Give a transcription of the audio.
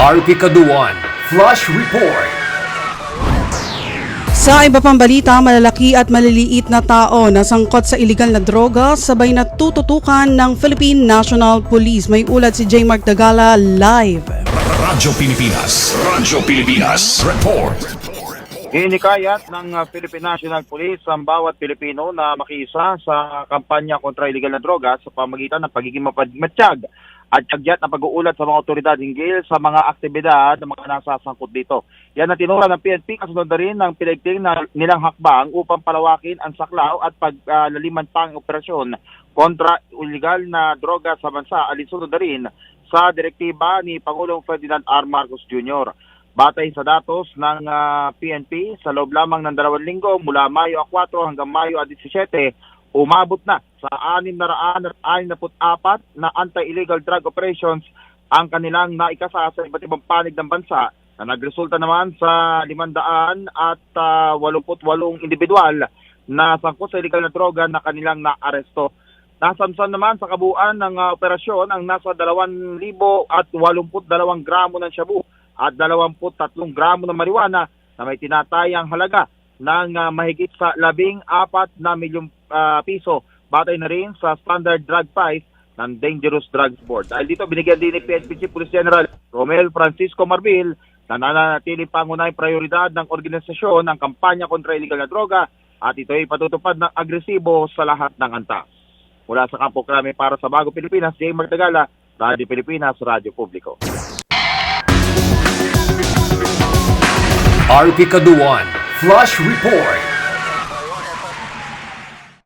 RP Kaduan, Flush Report. Sa iba pang balita, malalaki at maliliit na tao na sangkot sa iligal na droga sabay na tututukan ng Philippine National Police. May ulat si J. Mark Dagala live. Radyo Pilipinas, Radyo Pilipinas, Report. Hinikayat ng uh, Philippine National Police ang bawat Pilipino na makiisa sa kampanya kontra illegal na droga sa pamagitan ng pagiging mapadmatsyag at kagyat na pag-uulat sa mga otoridad hinggil sa mga aktibidad ng mga nasasangkot dito. Yan ang tinura ng PNP kasunod na rin ng pinagting na nilang hakbang upang palawakin ang saklaw at paglaliman pang operasyon kontra illegal na droga sa bansa alinsunod na rin sa direktiba ni Pangulong Ferdinand R. Marcos Jr. Batay sa datos ng ah, PNP, sa loob lamang ng dalawang linggo mula Mayo 4 hanggang Mayo 17, umabot na sa 664 na anti-illegal drug operations ang kanilang naikasa sa iba't ibang panig ng bansa na nagresulta naman sa 500 at ah, 88 individual na sangkot sa illegal na droga na kanilang naaresto. Nasamsan naman sa kabuuan ng ah, operasyon ang nasa 2,000 at 82 gramo ng shabu at 23 gramo ng marijuana na may tinatayang halaga ng ah, mahigit sa 14 na milyong ah, piso batay na rin sa standard drug price ng Dangerous Drugs Board. Dahil dito binigyan din ni PNP Chief Police General Romel Francisco Marbil na nananatiling pangunahing prioridad ng organisasyon ang kampanya kontra illegal na droga at ito ay patutupad ng agresibo sa lahat ng antas. Mula sa Kampo Krame para sa Bago Pilipinas, Jay Martagala, Radyo Pilipinas, Radyo Publiko. RP Kaduan, Flush Report.